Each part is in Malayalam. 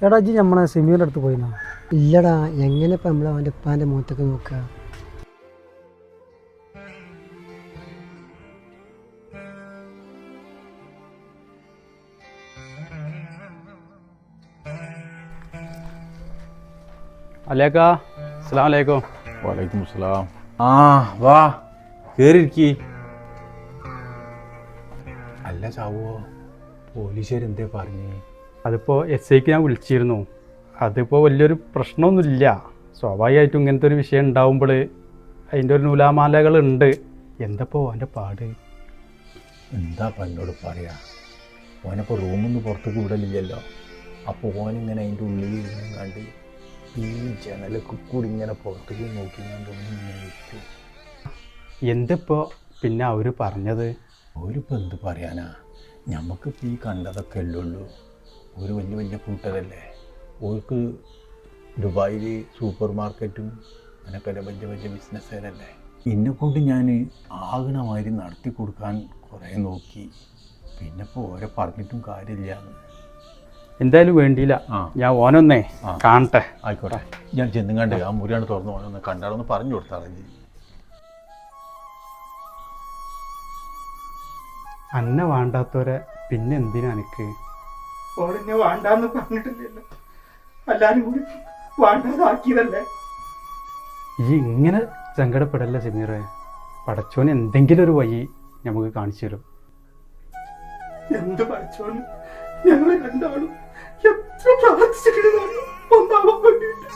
എടാ ജി നമ്മളെ സിമിയുടെ അടുത്ത് പോയിന്നാ? ഇല്ലടാ എങ്ങനെ ഇപ്പം നമ്മൾ അവന്റെ ഉപ്പാന്റെ മുഖത്തൊക്കെ നോക്കുക അലേക്ക അസ്സാം വലൈക്കും വലൈക്കും അസ്സലാം. ആ വാ കേറിയിരിക്കി. അല്ല ചാവോ പോലീസുകാർ എന്തേ പറഞ്ഞേ? അതിപ്പോൾ എസ് ഐക്ക് ഞാൻ വിളിച്ചിരുന്നു. അതിപ്പോൾ വലിയൊരു പ്രശ്നമൊന്നുമില്ല. സ്വാഭാവികമായിട്ടും ഇങ്ങനത്തെ ഒരു വിഷയം ഉണ്ടാവുമ്പോൾ അതിന്റെ ഒരു നൂലാമാലകളുണ്ട് എന്തപ്പോൾ അവന്റെ പാട്? എന്താ പല്ലോട് പറയാ? ഓനപ്പോൾ റൂമിൽ നിന്ന് പുറത്തേക്ക് വിടലില്ലല്ലോ അപ്പോൾ ഓനിങ്ങനെ അതിന്റെ ഉള്ളിൽ ഇരുന്ന് കണ്ട് ഈ ജനലൊക്കെ കൂടി ഇങ്ങനെ പുറത്തേക്ക് നോക്കി ഞാൻ എന്തിപ്പോൾ പിന്നെ അവർ പറഞ്ഞത്? അവരിപ്പോൾ എന്ത് പറയാനാ? ഞമ്മക്കിപ്പോൾ ഈ കണ്ടതൊക്കെ അല്ലേ ഉള്ളൂ. ഒരു വലിയ വലിയ കൂട്ടരല്ലേ? ഓർക്ക് ദുബായിൽ സൂപ്പർ മാർക്കറ്റും അങ്ങനെ പല വലിയ വലിയ ബിസിനസ്സുകാരല്ലേ? എന്നെ കൊണ്ട് ഞാൻ ആകണമാതിരി നടത്തി കൊടുക്കാൻ കുറേ നോക്കി. പിന്നെ ഇപ്പോൾ ഓരെ പറഞ്ഞിട്ടും കാര്യമില്ല. എന്തായാലും വേണ്ടിയില്ല. ആ. ഞാൻ ഓനൊന്നേ ആ. കാണട്ടെ. ആയിക്കോട്ടെ. ഞാൻ ചെന്നും കണ്ട് ആ മുറിയാണ് തുറന്നു ഓനൊന്ന് കണ്ടാളൊന്ന് പറഞ്ഞു കൊടുത്താളെ അന്നെ വേണ്ടാത്തവരെ പിന്നെ എന്തിനാ എനിക്ക് ഓരെന്നെ വേണ്ടാന്ന് പറഞ്ഞിട്ടില്ലല്ലോ. എല്ലാരും കൂടി വേണ്ടാതാക്കിയതല്ലേ? ഈ ഇങ്ങനെ സങ്കടപ്പെടല്ല സമീറെ പടച്ചോന് എന്തെങ്കിലും ഒരു വഴി നമുക്ക് കാണിച്ചു തരും. എന്ത് പടച്ചോന്? ഞങ്ങൾ രണ്ടാളും എത്ര പ്രാർത്ഥിച്ചിട്ടുള്ളതാണ് ഒന്നാവാൻ വേണ്ടിയിട്ട്.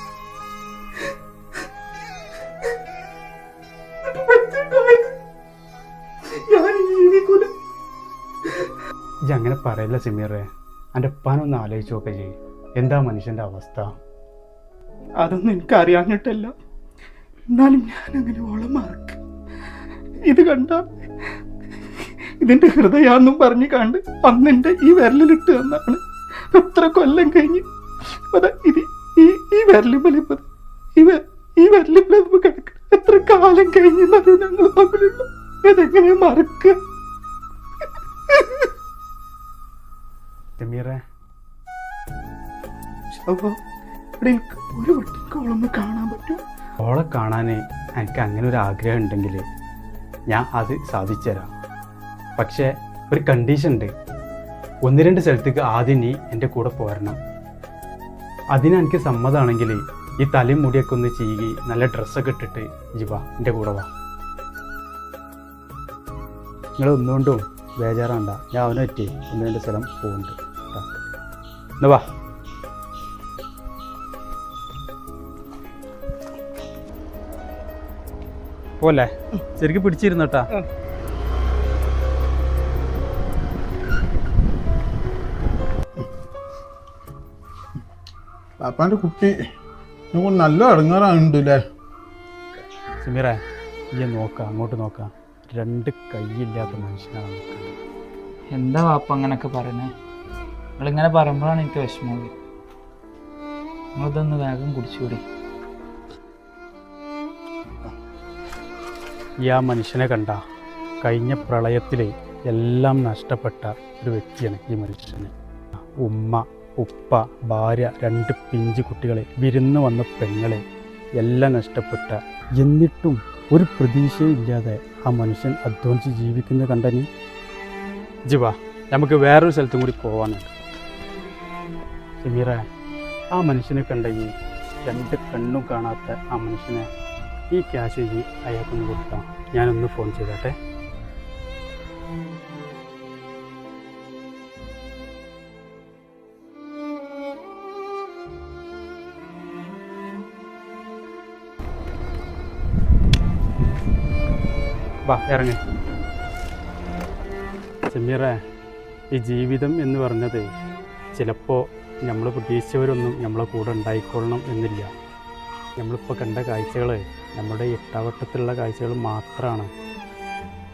ഞാൻ അങ്ങനെ പറയല്ല സമീറെ എന്റെ ഉപ്പാനൊന്ന് ആലോചിച്ച് നോക്കുക ചെയ്യും. എന്താ മനുഷ്യന്റെ അവസ്ഥ? അതൊന്നും എനിക്ക് അറിയാഞ്ഞിട്ടല്ല എന്നാലും ഞാൻ അങ്ങനെ ഓളം ഇത് കണ്ട ഇതിന്റെ ഹൃദയാന്നും പറഞ്ഞു കണ്ട് അന്നെന്റെ ഈ വിരലിലിട്ട് തന്നാണ് എത്ര കൊല്ലം കഴിഞ്ഞ്. അതാ ഇത് ഈ ഈ വിരലിമല ഇവ ഈ വെ- ഈ കണക്ക് എത്ര കാലം കഴിഞ്ഞത് ഞങ്ങൾ തമ്മിലുള്ള. ഇതെങ്ങനെ മറക്കുക? സമീറെ അപ്പൊ ഇവിടെ എനിക്ക് ഒരു വട്ടിക്കോളൊന്ന് കാണാൻ പറ്റും ഓളെ കാണാൻ എനിക്ക് അങ്ങനെ ഒരു ആഗ്രഹം ഉണ്ടെങ്കിൽ ഞാൻ അത് സാധിച്ചു തരാം. പക്ഷേ ഒരു കണ്ടീഷൻ ഉണ്ട്. ഒന്ന് രണ്ട് സ്ഥലത്തേക്ക് ആദ്യം നീ എന്റെ കൂടെ പോരണം. അതിന് എനിക്ക് സമ്മതമാണെങ്കിൽ ഈ തലയും മുടിയൊക്കെ ഒന്ന് ചീകി നല്ല ഡ്രസ്സൊക്കെ ഇട്ടിട്ട് ഇജ്ജ് എന്റെ കൂടെ വാ. നിങ്ങൾ ഒന്നുകൊണ്ടും ബേജാറാണ്ട. ഞാൻ അവനെ പറ്റി ഒന്ന് രണ്ട് സ്ഥലം പോകുന്നുണ്ട്. എന്നാ വാ. പോലെ ശരിക്കും പിടിച്ചിരുന്നട്ടാ പാപ്പാന്റെ കുട്ടി നിങ്ങൾ നല്ല ഇടങ്ങാറുണ്ട് അല്ലേ സുമീറേ ഈ നോക്കാം അങ്ങോട്ട് നോക്കാം. രണ്ട് കൈയില്ലാത്ത മനുഷ്യനാണ്. എന്താ വാപ്പ അങ്ങനൊക്കെ പറയണേ നിങ്ങളിങ്ങനെ പറയുമ്പോഴാണ് എനിക്ക് വിഷമം. നിങ്ങളിതൊന്ന് വേഗം കുടിച്ചുകൂടി. ഈ ആ മനുഷ്യനെ കണ്ട കഴിഞ്ഞ പ്രളയത്തിലെ എല്ലാം നഷ്ടപ്പെട്ട ഒരു വ്യക്തിയാണ് ഈ മനുഷ്യന്. ഉമ്മ ഉപ്പ ഭാര്യ രണ്ട് പിഞ്ചു കുട്ടികളെ വിരുന്ന് വന്ന പെങ്ങളെ എല്ലാം നഷ്ടപ്പെട്ട എന്നിട്ടും ഒരു പ്രതീക്ഷയില്ലാതെ ആ മനുഷ്യൻ അധ്വാനിച്ച് ജീവിക്കുന്നത് കണ്ടനി. ജിവാ നമുക്ക് വേറൊരു സ്ഥലത്തും കൂടി പോവാനുണ്ട്. സമീറ ആ മനുഷ്യനെ കണ്ടെങ്കിൽ രണ്ട് കണ്ണും കാണാത്ത ആ മനുഷ്യനെ ഈ ക്യാഷ് ചെയ്ത് അയാൾക്കൊന്ന് കൊടുക്കാം. ഞാനൊന്ന് ഫോൺ ചെയ്തോട്ടെ. വാ ഇറങ്ങി. സമീറ ഈ ജീവിതം എന്ന് പറഞ്ഞത് ചിലപ്പോൾ നമ്മൾ പ്രതീക്ഷിച്ചവരൊന്നും നമ്മളെ കൂടെ ഉണ്ടായിക്കൊള്ളണം എന്നില്ല. നമ്മളിപ്പോൾ കണ്ട കാഴ്ചകൾ നമ്മുടെ എട്ടാവട്ടത്തിലുള്ള കാഴ്ചകൾ മാത്രമാണ്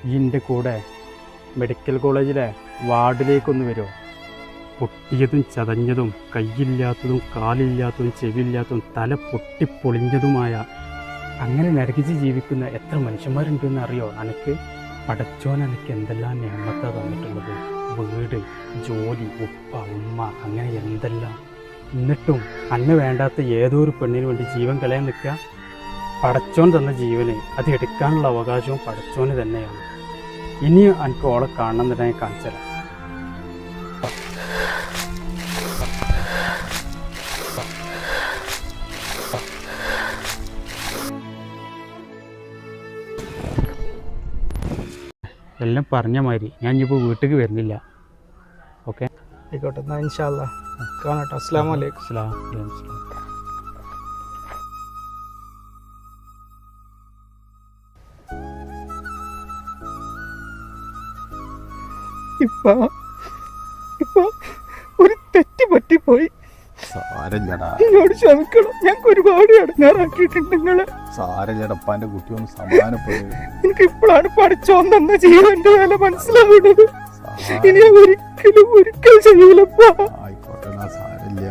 ഈ എന്റെ കൂടെ മെഡിക്കൽ കോളേജിലെ വാർഡിലേക്കൊന്ന് വരുമോ പൊട്ടിയതും ചതഞ്ഞതും കൈയില്ലാത്തതും കാലില്ലാത്തതും ചെവിയില്ലാത്തതും തല പൊട്ടിപ്പൊളിഞ്ഞതുമായ അങ്ങനെ നരകിച്ച് ജീവിക്കുന്ന എത്ര മനുഷ്യന്മാരുണ്ടെന്ന് അറിയോ? അനക്ക് പടച്ചോൻ എനിക്ക് എന്തെല്ലാം നിയമത്താണ് തന്നിട്ടുള്ളത്? വീട് ജോലി ഉപ്പ ഉമ്മ അങ്ങനെ എന്തെല്ലാം. എന്നിട്ടും അന്ന് വേണ്ടാത്ത ഏതോ ഒരു പെണ്ണിന് വേണ്ടി ജീവൻ കളയാൻ നിൽക്കുക? പടച്ചോൻ തന്ന ജീവന് അത് എടുക്കാനുള്ള അവകാശവും പടച്ചോന് തന്നെയാണ്. ഇനിയും എനിക്ക് ഓളെ കാണണം തന്നെ കാണിച്ചത് എല്ലാം പറഞ്ഞ മാതിരി. ഞാൻ ഇനിയിപ്പോൾ വീട്ടിലേക്ക് വരുന്നില്ല. ഓക്കെ ആയിക്കോട്ടെ എന്നാ ഇൻഷാല്ല കാണാട്ടോ. അസ്സാം വലൈക്കും അലൈക്കും ഇപ്പ ഇപ്പൊ ഒരു തെറ്റ് പറ്റിപ്പോയി. സാരല്ലടാ. എന്നോട് ക്ഷമിക്കണം. ഞങ്ങൾക്ക് ഒരുപാട് ഇടങ്ങാറാക്കിയിട്ടുണ്ട് നിങ്ങളെ. സാരല്ലടപ്പാന്റെ കുട്ടി ഒന്ന് സമാധാനപ്പെടും. എനിക്ക് ഇപ്പോഴാണ് പഠിച്ചോൻ തന്ന ജീവന്റെ വില മനസ്സിലാവുന്നത്. ഇനി ഞാൻ ഒരിക്കലും ഒരിക്കൽ ചെയ്യൂലപ്പാ. ആയിക്കോട്ടെ സാരല്ല.